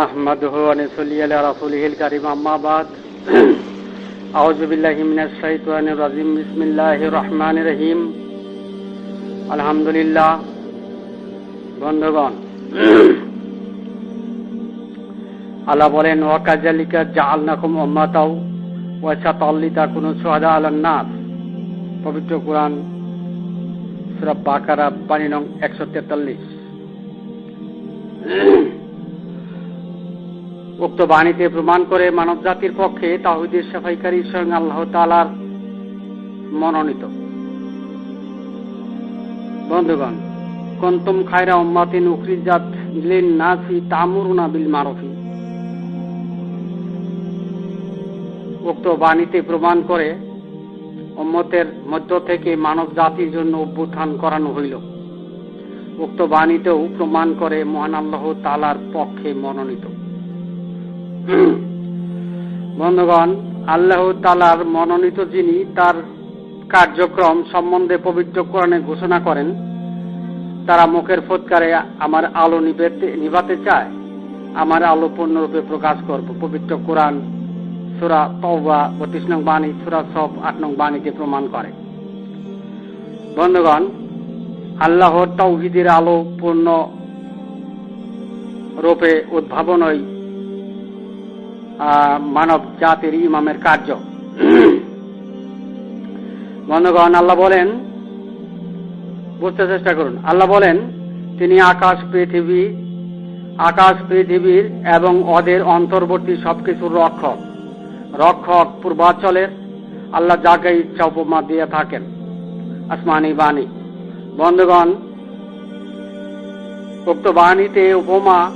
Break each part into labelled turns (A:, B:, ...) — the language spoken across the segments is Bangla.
A: نحمده ونصلي على رسوله الكريم أما بعد أعوذ بالله من الشيطان الرجيم بسم الله الرحمن الرحيم الحمد لله বন্ধুগণ আল্লাহ বলেন ওয়াকাজালিকা জাআলনাকুম উম্মাতাও ওয়া সাতাল্লিতা কুনু শুহাদা আলান নাস পবিত্র কোরআন সূরা বাকারা বাণী নং 143 উক্ত বাণীতে প্রমাণ করে মানব জাতির পক্ষে তাহিদের সাফাইকারী স্বয়ং আল্লাহ তালার মনোনীত। বন্ধুগণ, কন্তম খায়রা উম্মাতিন উখরিজাত লিন নাসি তামুরুনা বিল মারুফি। উক্ত বাণীতে প্রমাণ করে উম্মতের মধ্য থেকে মানব জাতির জন্য অভ্যুত্থান করানো হইল। উক্ত বাণীতেও প্রমাণ করে মহান আল্লাহ তালার পক্ষে মনোনীত। বন্ধুগণ, আল্লাহ তালার মনোনীত যিনি তার কার্যক্রম সম্বন্ধে পবিত্র কোরআনে ঘোষণা করেন, তারা মুখের ফৎকারে আমার আলো নিবেতে নিভাতে চায়। আমার আলো পূর্ণরূপে প্রকাশ করব। পবিত্র কোরআন সুরা তওবা বত্রিশ নং বাণী, সুরা সব আট নং বাণীকে প্রমাণ করে। বন্ধুগণ আল্লাহর তৌহিদের আলো পূর্ণ রূপে উদ্ভাবনই মানব জাতির ইমামের কার্য। বন্ধুগণ, আল্লাহ বলেন, বুঝতে চেষ্টা করুন। আল্লাহ বলেন, তিনি আকাশ, পৃথিবী, আকাশ, পৃথিবীর এবং ওদের অন্তর্বর্তী সবকিছুর রক্ষক। রক্ষক পূর্বাচলের, আল্লাহ যাকে ইচ্ছা উপমা দিয়ে থাকেন। আসমানি বাণী। বন্ধুগণ, উক্ত বাণীতে উপমা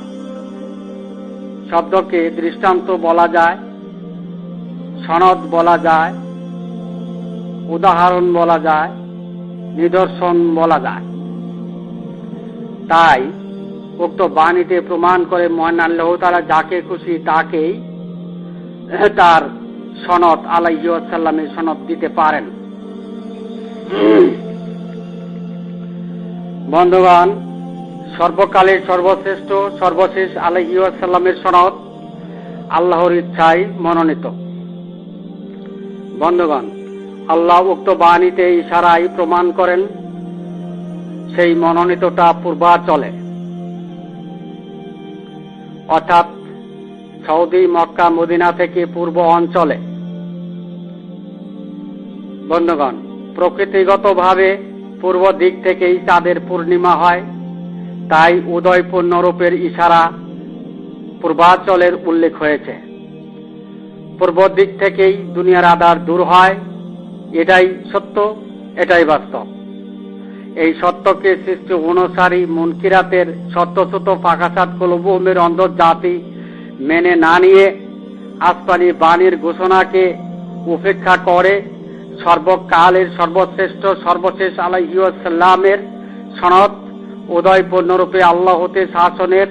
A: শব্দকে দৃষ্টান্ত বলা যায়, সনদ বলা যায়, উদাহরণ বলা যায়, নিদর্শন বলা যায়। তাই উক্ত বাণীতে প্রমাণ করে মহান তারা যাকে খুশি তাকেই তার সনদ আলাইসাল্লামের সনদ দিতে পারেন। বন্ধুগণ সর্বকালের সর্বশ্রেষ্ঠ, সর্বশেষ আলহিউসাল্লামের সনদ আল্লাহর ইচ্ছায় মনোনীত। বন্ধুগণ, আল্লাহ উক্ত বাণীতে ইশারাই প্রমাণ করেন, সেই মনোনীতটা পূর্বাচলে। অর্থাৎ সৌদি, মক্কা, মদিনা থেকে পূর্ব অঞ্চলে। বন্ধুগণ, প্রকৃতিগতভাবে পূর্ব দিক থেকেই চাঁদের পূর্ণিমা হয়। তাই উদয় পূর্ণরূপের ইশারা পূর্বাচলের উল্লেখ হয়েছে। পূর্ব দিক থেকেই দুনিয়ার আধার দূর হয়, এটাই সত্য, এটাই বাস্তব। এই সত্যকে সৃষ্টি অনুসারী মুনকিরাতের সত্যচ্যুত ফাঁকাসাত কলবুমের অন্ধ জাতি মেনে না নিয়ে আসপানি বাণীর ঘোষণাকে উপেক্ষা করে সর্বকালের সর্বশ্রেষ্ঠ, সর্বশেষ আলাইসাল্লামের সনদ উদয় পূর্ণরূপে আল্লাহ হতে শাসনের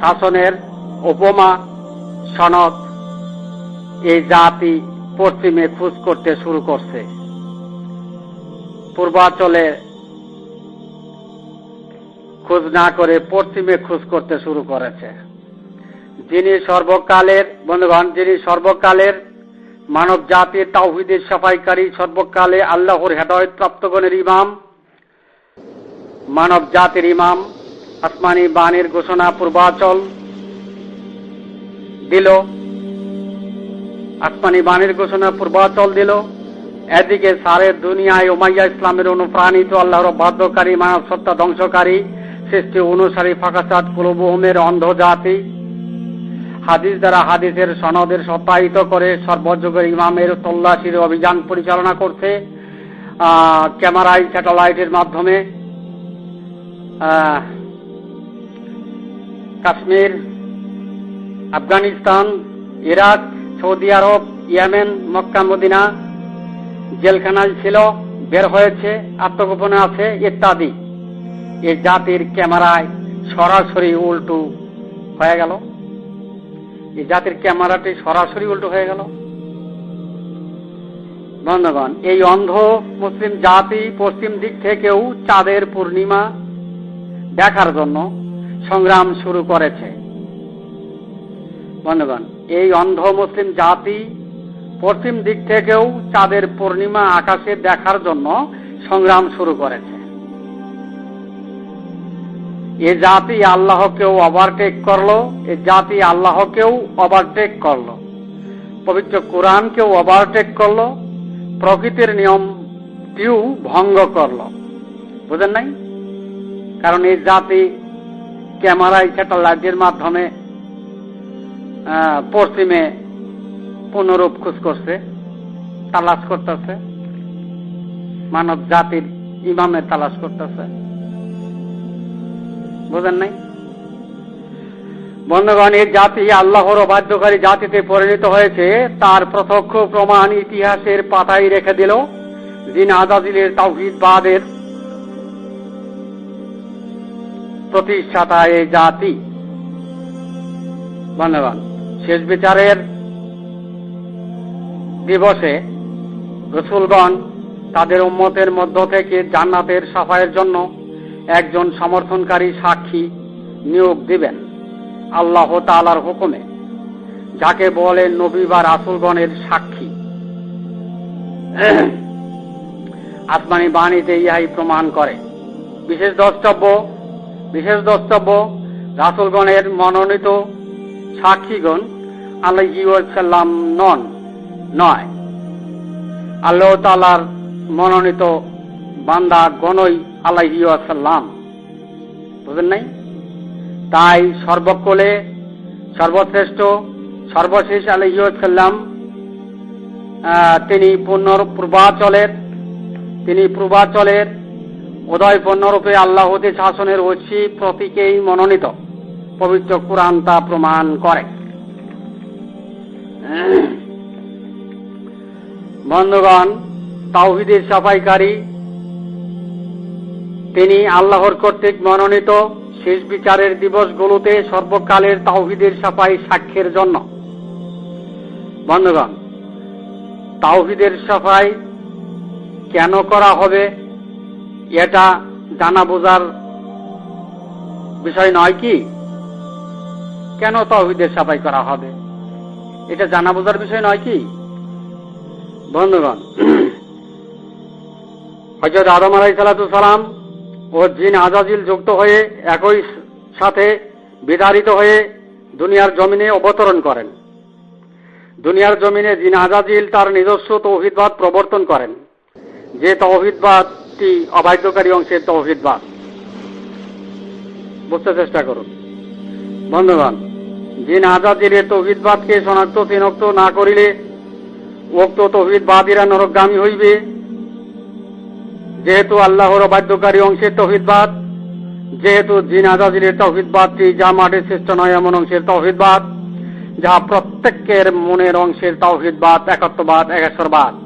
A: শাসনের উপমা, সনদ এই জাতি পশ্চিমে খোঁজ করতে শুরু করছে। পূর্বাচলে খোঁজ না করে পশ্চিমে খোঁজ করতে শুরু করেছে। যিনি সর্বকালের, বন্ধুগণ, যিনি সর্বকালের মানব জাতির তাওহিদের সাফাইকারী, সর্বকালে আল্লাহর হেদায়ত প্রাপ্তগণের ইমাম মানব জাতির ইমাম আসমানি বাণীর ঘোষণা পূর্বাচল দিল। আসমানি বাণীর ঘোষণা পূর্বাচল দিল। এদিকে সারে দুনিয়ায় ওমাইয়া ইসলামের অনুপ্রাণিত আল্লাহর বাধ্যকারী মানব সত্তা ধ্বংসকারী সৃষ্টি অনুসারী ফাঁকাচাঁদ কুলবহুমের অন্ধ জাতি হাদিস দ্বারা হাদিসের সনদের সত্যায়িত করে সর্বযুগের ইমামের তল্লাশির অভিযান পরিচালনা করছে ক্যামেরাই স্যাটেলাইটের মাধ্যমে। কাশ্মীর, আফগানিস্তান, ইরাক, সৌদি আরব, ইয়ামেন, মক্কা, মদিনা, জেলখানায় ছিল, বের হয়েছে, আত্মগোপনে আছে, ইত্যাদি। এই জাতির ক্যামেরায় সরাসরি উল্টু হয়ে গেল। এই জাতির ক্যামেরাটি সরাসরি উল্টো হয়ে গেল। বন্ধুগণ, এই অন্ধ মুসলিম জাতি পশ্চিম দিক থেকেও চাঁদের পূর্ণিমা দেখার জন্য সংগ্রাম শুরু করেছে। বন্ধুগণ, এই অন্ধ মুসলিম জাতি পশ্চিম দিক থেকেও চাঁদের পূর্ণিমা আকাশে দেখার জন্য সংগ্রাম শুরু করেছে। এ জাতি আল্লাহকেও ওভারটেক করল, এ জাতি আল্লাহকেও ওভারটেক করল। পবিত্র কোরআনকেও ওভারটেক করল, প্রকৃতির নিয়মটিও ভঙ্গ করল। বুঝেন নাই? কারণ এই জাতি ক্যামেরায় স্যাটেলাইটের মাধ্যমে পশ্চিমে পুনরূপ খোঁজ করছে, তালাশ করতেছে, মানব জাতির ইমামের তালাশ করতেছে। বুঝেন নাই? বন্ধুগণ, এই জাতি আল্লাহর অবাধ্যকারী জাতিতে পরিণত হয়েছে, তার প্রত্যক্ষ প্রমাণ ইতিহাসের পাতায় রেখে দিল দিন আজাদিলের তাওহিদবাদের প্রতিষ্ঠাতা এই জাতি। বন্ধুগণ, শেষ বিচারের দিবসে রসুলগণ তাদের উম্মতের মধ্য থেকে জান্নাতের সাফাইয়ের জন্য একজন সমর্থনকারী সাক্ষী নিয়োগ দিবেন আল্লাহ তালার হুকুমে, যাকে বলে নবী বা রাসুলগণের সাক্ষী। আসমানি বাণীতে ইহাই প্রমাণ করে। বিশেষ দ্রষ্টব্য বিশেষ দ্রষ্টব্য রাসুলগণের মনোনীত সাক্ষীগণ আল্লাহ নন, নয়। আল্লাহ তালার মনোনীত বান্দা গণই আলাইহি আসাল্লাম বুঝলেন নাই? তাই সর্বকলে সর্বশ্রেষ্ঠ, সর্বশেষ আলহি সাল্লাম তিনি পুনর পূর্বাচলের তিনি পূর্বাচলের উদয় পণ্যরূপে আল্লাহ হতে শাসনের ঐশী প্রতীকেই মনোনীত। পবিত্র কোরআন তা প্রমাণ করে। বন্ধুগণ, তাওহিদের সাফাইকারী, তিনি আল্লাহর কর্তৃক মনোনীত। শেষ বিচারের দিবসগুলোতে সর্বকালের তাওহিদের সাফাই সাক্ষ্যের জন্য। বন্ধুগণ, তাওহিদের সাফাই কেন করা হবে? এটা জানা বোঝার বিষয় নয় কি? কেন তাওহিদের সাফাই করা হবে? এটা জানা বোঝার বিষয় নয় কি? বন্ধুগণ হজরত আদম আলাই সালাম ও জিন আজাজিল যুক্ত হয়ে একই সাথে বিতাড়িত হয়ে দুনিয়ার জমিনে অবতরণ করেন। দুনিয়ার জমিনে জিন আজাজিল তার নিজস্ব তৌহিদবাদ প্রবর্তন করেন। যে তৌহিদবাদটি অবাধ্যকারী অংশের তৌহিদবাদ বুঝতে চেষ্টা করুন। বন্ধুগণ জিন আজাজিলের তৌহিদবাদকে শনাক্ত চিনক্ত না করিলে উক্ত তৌহিদবাদীরা নরকগামী হইবে। যেহেতু আল্লাহর অবাধ্যকারী অংশের তৌহিদবাদ যেহেতু জিন আজাজিলের তৌহিদবাদটি যা মাঠের শ্রেষ্ঠ নয় এমন অংশের তৌহিদবাদ যা প্রত্যেকের মনের অংশের তৌহিদবাদ একত্ববাদ, একেশ্বরবাদ।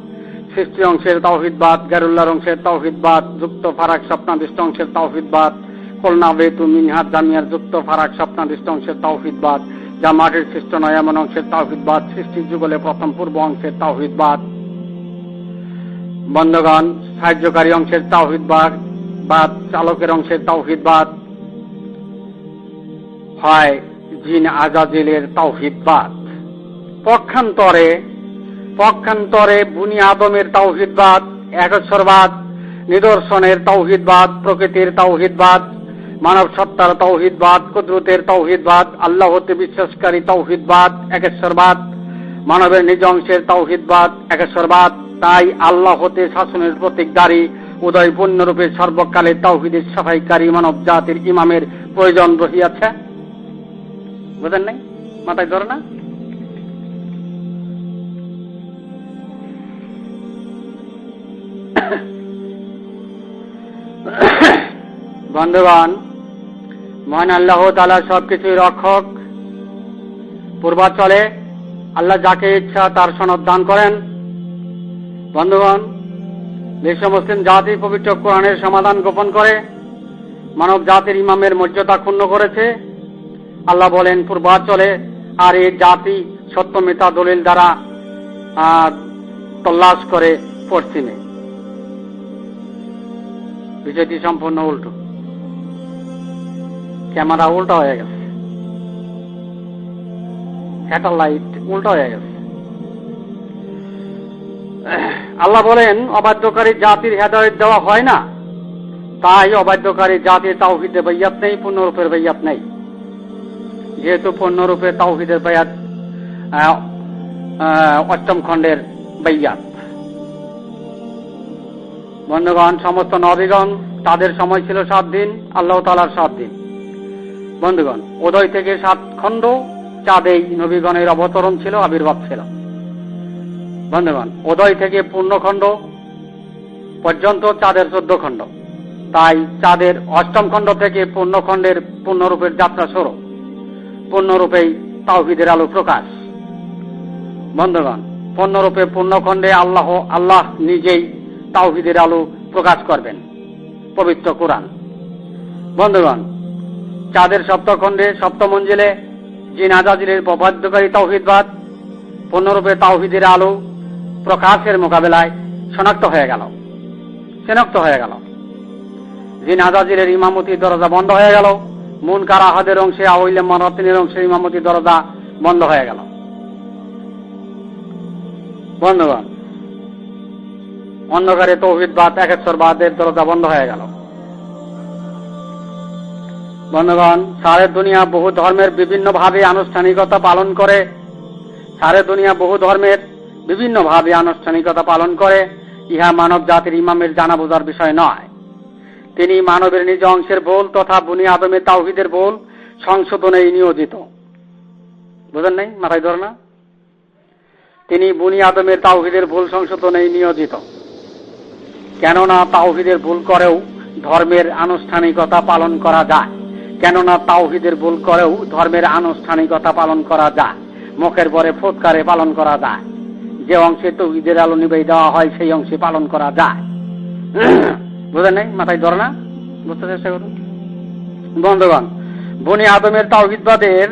A: সৃষ্টি অংশের তৌহিদবাদ গারুল্লার অংশের তৌহিদবাদ যুক্ত ফারাক স্বপ্নাদিষ্ট অংশের তৌহিদবাদ কলনা বেতু মিনহাত, জামিয়ার যুক্ত ফারাক স্বপ্নাদিষ্ট অংশের তৌহিদবাদ যা মাটির সৃষ্ট নয় এমন অংশের তাওহিদবাদ সৃষ্টির যুগলে প্রথম পূর্ব অংশের তাওহিদবাদ বন্ধগণ, সাহায্যকারী অংশের তাওহিদবাদ বাদ চালকের অংশের তাওহিদবাদ হয় জিন আজাজিলের তাওহিদবাদ পক্ষান্তরে পক্ষান্তরে বুনি আদমের তাওহিদবাদ একশ্বরবাদ নিদর্শনের তাওহিদবাদ, প্রকৃতির তাওহিদবাদ মানব সত্তার তৌহিদবাদ কুদরতের তৌহিদবাদ আল্লাহ হতে বিশ্বাসকারী তৌহিদবাদ একেশ্বরবাদ মানবের নিজ অংশের তৌহিদবাদ একেশ্বরবাদ তাই আল্লাহ হতে শাসনের প্রতীকদারী উদয় পূর্ণরূপে সর্বকালে তৌহিদের সাফাইকারী মানব জাতির ইমামের প্রয়োজন রহিয়াছে। বুঝেন নাই? মাথায় ধরে না। বন্ধুগণ, মহান আল্লাহ তালা সবকিছুই রক্ষক। পূর্বাচলে আল্লাহ যাকে ইচ্ছা তার সনদ দান করেন। বন্ধুগণ, বিশ্ব মুসলিম জাতি পবিত্র কোরআনের সমাধান গোপন করে মানব জাতির ইমামের মর্যাদা ক্ষুণ্ণ করেছে। আল্লাহ বলেন, পূর্বাচলে আর এই জাতি সত্যমিতা দলিল দ্বারা তল্লাশ করে পশ্চিমে। বিষয়টি সম্পূর্ণ উল্টো। ক্যামেরা উল্টা হয়ে গেছে। স্যাটেলাইট উল্টা হয়ে গেছে। আল্লাহ বলেন, অবাধ্যকারী জাতির হেদায়ত দেওয়া হয় না। তাই অবাধ্যকারী জাতির তাওহিদের বৈয়াত নেই, পূর্ণরূপের বৈয়াত নেই। যেহেতু পূর্ণরূপে তাওহিদের বৈয়াত অষ্টম খণ্ডের বৈয়াত বন্ধুগণ, সমস্ত নবীগণ, তাদের সময় ছিল সাত দিন, আল্লাহ তালার সাত দিন। বন্ধুগণ, উদয় থেকে সাত খণ্ড চাঁদেই নবীগণের অবতরণ ছিল, আবির্ভাব ছিল। বন্ধুগণ, উদয় থেকে পূর্ণখণ্ড পর্যন্ত চাঁদের চোদ্দ খণ্ড। তাই চাঁদের অষ্টম খণ্ড থেকে পূর্ণখণ্ডের পূর্ণরূপের যাত্রা শুরু। পূর্ণরূপেই তাওহিদের আলো প্রকাশ। বন্ধুগণ, পূর্ণরূপে পূর্ণখণ্ডে আল্লাহ আল্লাহ নিজেই তাওহিদের আলো প্রকাশ করবেন। পবিত্র কোরআন। বন্ধুগণ চাঁদের সপ্তখণ্ডে সপ্তমঞ্জিলে জিন আজাজিরের প্রবাদ্যকারী তাওহিদবাদ পূর্ণরূপে তাওহিদের আলো প্রকাশের মোকাবেলায় শনাক্ত হয়ে গেল, শনাক্ত হয়ে গেল। জিন আজাজিরের ইমামতি দরজা বন্ধ হয়ে গেল, মুন কারাহাদের অংশে আওইলে মারাতিনের অংশে ইমামতি দরজা বন্ধ হয়ে গেল। বন্ধুগণ, অন্ধকারে তৌহিদবাদ একেশ্বরবাদের দরজা বন্ধ হয়ে গেল। বন্ধুগণ, সারে দুনিয়া বহু ধর্মের বিভিন্ন ভাবে আনুষ্ঠানিকতা পালন করে। সারে দুনিয়া বহু ধর্মের বিভিন্ন ভাবে আনুষ্ঠানিকতা পালন করে। ইহা মানব জাতির ইমামের জানা বোঝার বিষয় নয়। তিনি মানবের নিজ অংশের ভুল তথা বুনি আদমের তাওহিদের ভুল সংশোধনে নিয়োজিত। বুঝেন নাই? মাথায় ধর না? তিনি বুনি আদমের তাওহিদের ভুল সংশোধনে নিয়োজিত। কেননা তাওহিদের ভুল করেও ধর্মের আনুষ্ঠানিকতা পালন করা যায়। কেননা তাওহিদের ভুল করেও ধর্মের আনুষ্ঠানিকতা পালন করা যায় মুখের পরে ফুৎকারে পালন করা যায়। যে অংশে তৌহিদের আলো নিবেই দেওয়া হয়, সেই অংশে পালন করা যায়। বুঝলেন নাই? মাথায় ধরে না। বুঝতে চেষ্টা করুন। বন্ধুগণ, বনি আদমের তাওহিদবাদের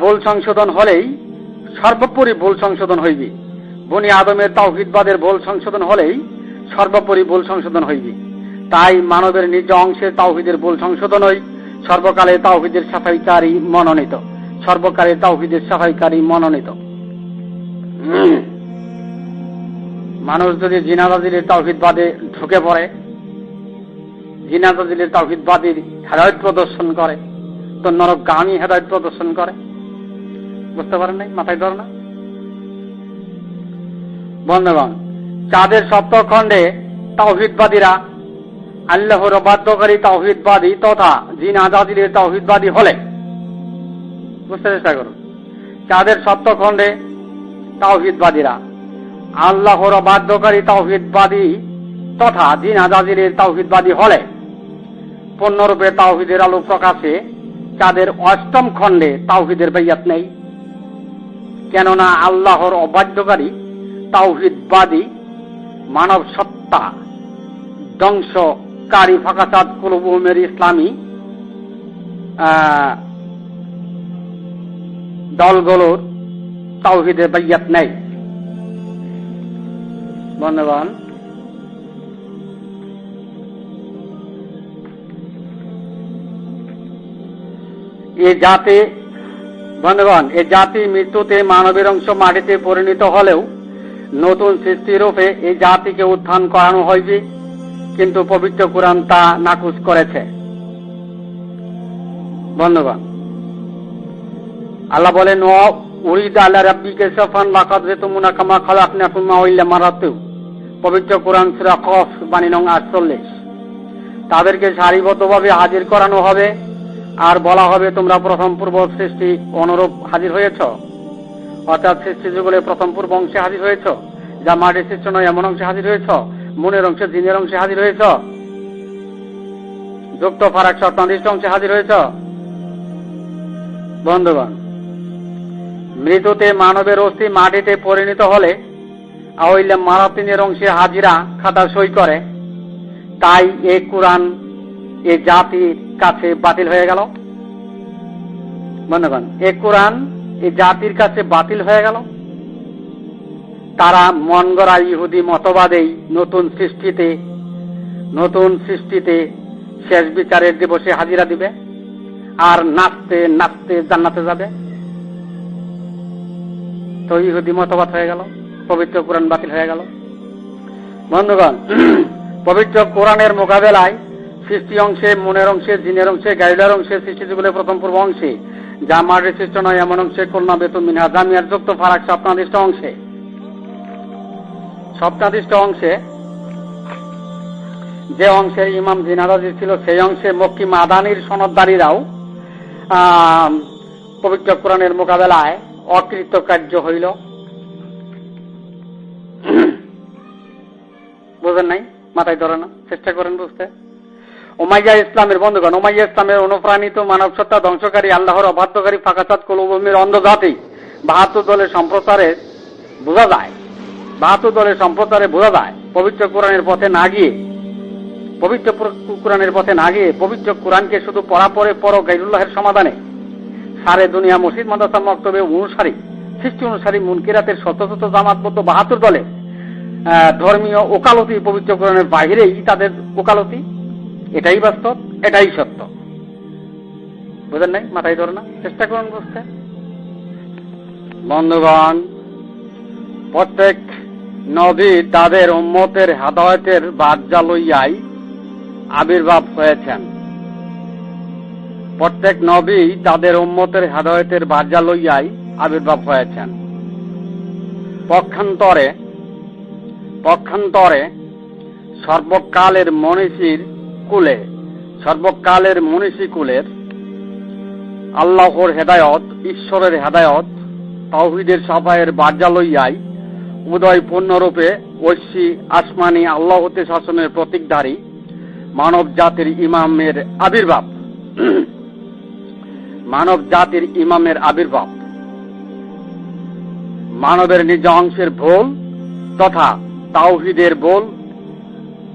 A: ভুল সংশোধন হলেই সর্বোপরি ভুল সংশোধন হইবে। বনি আদমের তাওহিদবাদের ভুল সংশোধন হলেই সর্বোপরি ভুল সংশোধন হইবে। তাই মানবের নিজ অংশের তাওহিদের ভুল সংশোধনই সর্বকালে তাওহিদের সাফাইকারী মনোনীত। সর্বকালে তাওহিদের সাফাইকারী মনোনীত। মানুষ যদি জিনাদাজিলের তাওহিদবাদে ঢুকে পড়ে, জিনাদাজিলের তাওহিদবাদীর হেদায়ত প্রদর্শন করে, তো নরকগামী হেদায়ত প্রদর্শন করে। বুঝতে পারেন নাই? মাথায় ধরে না। বন্ধুগণ, চাঁদের সপ্তখণ্ডে তাওহিদবাদীরা আল্লাহর বাধ্যকারী তাওহিদবাদী তথা জিন আজাদিলের তাওহিদবাদী হলে। বুঝতে চেষ্টা করুন। চাঁদের সপ্তখণ্ডে তাওহিদবাদীরা আল্লাহর বাধ্যকারী তাওহিদবাদী তথা জিন আজাদিলের তাওহিদবাদী হলে পূর্ণরূপে তাওহিদের আলো প্রকাশে চাঁদের অষ্টম খণ্ডে তাওহিদের বৈয়াত নেই। কেননা আল্লাহর অবাধ্যকারী তাওহিদবাদী মানব সত্তা ধ্বংসকারী ফাঁকাচাঁদ কুলভূমের ইসলামী দলগুলোর তাওহিদের বৈয়াত নেই। বন্ধুগণ, এ জাতি, বন্ধুগণ, এ জাতি মৃত্যুতে মানবের অংশ মাটিতে পরিণত হলেও নতুন সৃষ্টিরূপে এই জাতিকে উত্থান করানো হয়েছে কিন্তু পবিত্র কোরআন তা নাকুচ করেছে। বন্ধুগণ, আল্লাহ বলেন, ও, উরিদ আল্লাহ রাব্বিকে সফান, লাকাদ রেতুমুনা কামা খালাকনাকুম মা ইল্লা মারাতু। পবিত্র কোরআন সূরা কফ, বাণী নং 48 তাদেরকে সারিবদ্ধভাবে হাজির করানো হবে, আর বলা হবে, তোমরা প্রথম পূর্ব সৃষ্টি অনুরূপ হাজির হয়েছ। অর্থাৎ সৃষ্টি যুগলে প্রথম পূর্ব অংশে হাজির হয়েছ, যা মাটির সৃষ্টি নয়, এমন অংশে হাজির হয়েছ। মনের অংশে, জিনের অংশে হাজির হয়েছ? যুক্ত ফারাক শর্তানিষ্ট অংশে হাজির হয়েছ? বন্ধুগণ, মৃত্যুতে মানবের অস্থি মাটিতে পরিণত হলে আওইলে মারাতিনের অংশে হাজিরা খাতা সই করে। তাই এ কোরআন, এ জাতির কাছে বাতিল হয়ে গেল। বন্ধুগণ, এ কোরআন, এ জাতির কাছে বাতিল হয়ে গেল। তারা মন গড়া ইহুদি মতবাদেই নতুন সৃষ্টিতে নতুন সৃষ্টিতে শেষ বিচারের দিবসে হাজিরা দিবে আর নাচতে নাচতে জান্নাতে যাবে। তো ইহুদি মতবাদ হয়ে গেল, পবিত্র কোরআন বাতিল হয়ে গেল। বন্ধুগণ, পবিত্র কোরআনের মোকাবেলায় সৃষ্টি অংশে, মনের অংশে, জিনের অংশে, গাইডার অংশে, সৃষ্টি জীবনের প্রথম পূর্ব অংশে যা মাটির সৃষ্ট নয়, এমন অংশে, কন্যা বেতন মিনহা, জামিয়ার যুক্ত ফারাক স্বপ্নাদিষ্ট অংশে স্বপ্নাদিষ্ট অংশে, যে অংশের ইমাম জিনারাজি ছিল, সেই অংশে মক্কি মাদানির সনদদারীরাও পবিত্র কোরআনের মোকাবেলায় অকৃতকার্য হইল। বুঝেন নাই? মাথায় ধরে না? চেষ্টা করেন বুঝতে। ওমাইয়া ইসলামের বন্ধুগণ ওমাইয়া ইসলামের অনুপ্রাণিত মানব সত্তা ধ্বংসকারী, আল্লাহর অবাধ্যকারী ফাঁকাচাঁদ কুলভূমির অন্ধজাতি বাহাত্তর দলের সম্প্রচারে বোঝা যায় বাহাত্তর দলের সম্প্রচারে বোঝা যায় পবিত্র কোরআনের পথে না গিয়ে, পবিত্র কোরআনের পথে না গিয়ে পবিত্র কোরআনকে শুধু পড়া পরে পর গাইরুল্লাহের সমাধানে। সারে দুনিয়া মসজিদ মাদ্রাসা মক্তবে অনুসারী, সৃষ্টি অনুসারী মুনকিরাতের শত শত জামাতবদ্ধ বাহাত্তর দলে ধর্মীয় ওকালতি পবিত্র কোরআনের বাহিরেই তাদের ওকালতি? এটাই বাস্তব, এটাই সত্য। বুঝেন নাই? মাথায় ধরে না? চেষ্টা করুন বুঝতে। বন্ধুগণ, প্রত্যেক নবী তাদের উম্মতের হাদায়তের বার্জা লইয়াই আবির্ভাব হয়েছেন। প্রত্যেক নবী তাদের উম্মতের হেদায়তের বার্জা লইয়াই আবির্ভাব হয়েছেন। পক্ষান্তরে পক্ষান্তরে সর্বকালের মনীষীর কুলে, সর্বকালের মনীষী কুলের আল্লাহর হেদায়ত, ঈশ্বরের হেদায়ত, তাওহিদের সভায়ের বার্জা লইয়াই উদয় পূর্ণরূপে ঐশী আসমানি আল্লাহ হতে শাসনের প্রতীকধারী মানব জাতির ইমামের আবির্ভাব। মানব জাতির ইমামের আবির্ভাব। মানবের নিজ অংশের ভুল তথা তাওহিদের ভুল,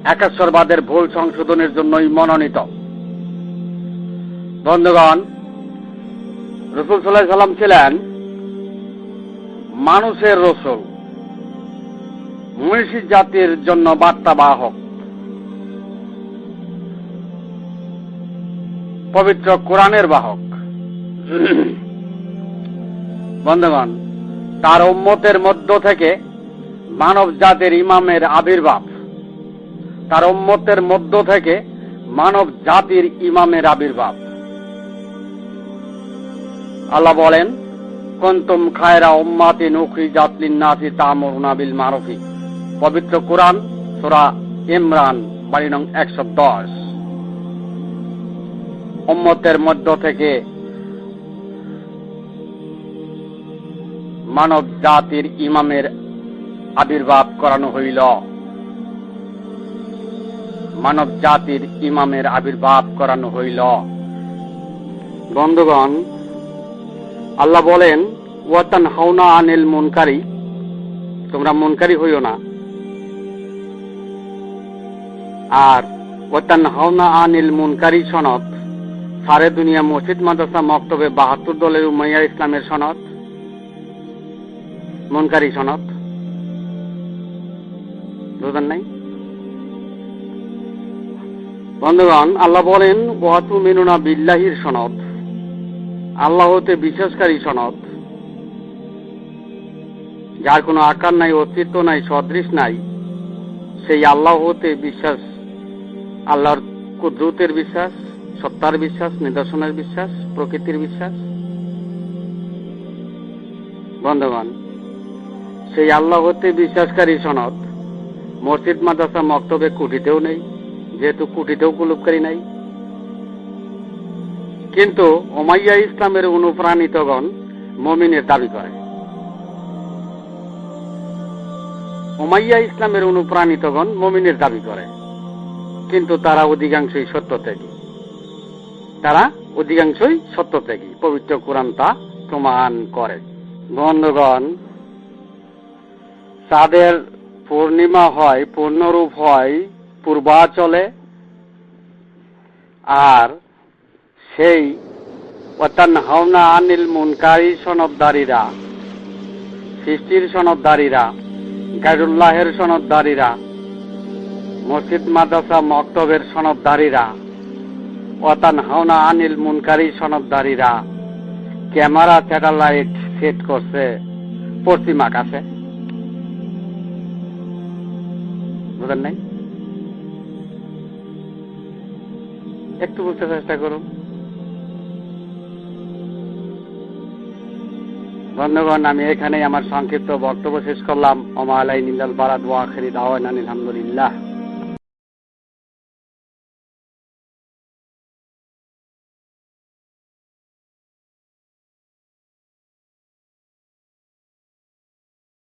A: একেশ্বরবাদের ভুল সংশোধনের জন্যই মনোনীত। বন্ধুগণ, রসুল সাল্লাহ সাল্লাম ছিলেন মানুষের রসুল। মনীষী জাতির জন্য বার্তাবাহক পবিত্র কোরআনের বাহক। বন্ধুগণ, তার উম্মতের মধ্য থেকে মানব জাতির ইমামের আবির্ভাব। তার উম্মতের মধ্য থেকে মানব জাতির ইমামের আবির্ভাব। আল্লাহ বলেন, কন্তুম খায়রা উম্মাতি নুখি জাতলিন নাসি তামরুনা বিল মারুফি। পবিত্র কোরআন, সোরা ইমরান, বাড়ি নং একশো দশ। উম্মতের মধ্য থেকে মানব জাতির ইমামের আবির্ভাব করানো হইল। মানব জাতির ইমামের আবির্ভাব করানো হইল। বন্ধুগণ, আল্লাহ বলেন ওয়াতান হাওনা আনিল মুনকারি। তোমরা মুনকারি হইও না। আর হাওনা আনিল মুনকারি সনদ। সারে দুনিয়া মসজিদ মাদ্রাসা মক্তবে বাহাত্তর দলের উমাইয়া ইসলামের সনদ। মুনকারি সনদ। বুঝলেন নাই? বন্ধুগণ, আল্লাহ বলেন ওয়াতু মিনুনা বিল্লাহির সনদ। আল্লাহ হতে বিশ্বাসকারী সনদ। যার কোনো আকার নাই, অস্তিত্ব নাই, সদৃশ নাই, সেই আল্লাহ হতে বিশ্বাস আল্লাহর কুদ্রুতের বিশ্বাস, সত্তার বিশ্বাস, নিদর্শনের বিশ্বাস, প্রকৃতির বিশ্বাস। বন্ধুগণ, সেই আল্লাহ হতে বিশ্বাসকারী সনদ মসজিদ, মাদ্রাসা, মক্তবে কুটিতেও নেই, যেহেতু কুটিতেও কুলুপকারী নাই। কিন্তু ওমাইয়া ইসলামের অনুপ্রাণিতগণ মমিনের দাবি করে। ওমাইয়া ইসলামের অনুপ্রাণিতগণ মমিনের দাবি করে। কিন্তু তারা অধিকাংশই সত্য থেকে তারা অধিকাংশই সত্য থেকে পবিত্র কোরআন তা প্রমাণ করে। বন্ধুগণ চাঁদের পূর্ণিমা হয়, পূর্ণরূপ হয় পূর্বাচলে, আর সেই হাওনা আনিল মুনকারী সনদদারীরা, সৃষ্টির সনদদারীরা গাইরুল্লাহের সনদদারীরা মসজিদ মাদ্রাসা মক্তবের সনদদারীরা অতান হাওনা আনিল মুনকারি সনদধারীরা, ক্যামেরা স্যাটেলাইট সেট করছে পশ্চিম আকাশে। বুঝেন নাই? একটু বুঝতে চেষ্টা করুন। বন্ধুগণ, আমি এখানেই আমার সংক্ষিপ্ত বক্তব্য শেষ করলাম। ওমা আলাই নিলাল বারাদ ওয়া আখিরি দাওয়ান আলহামদুলিল্লাহ।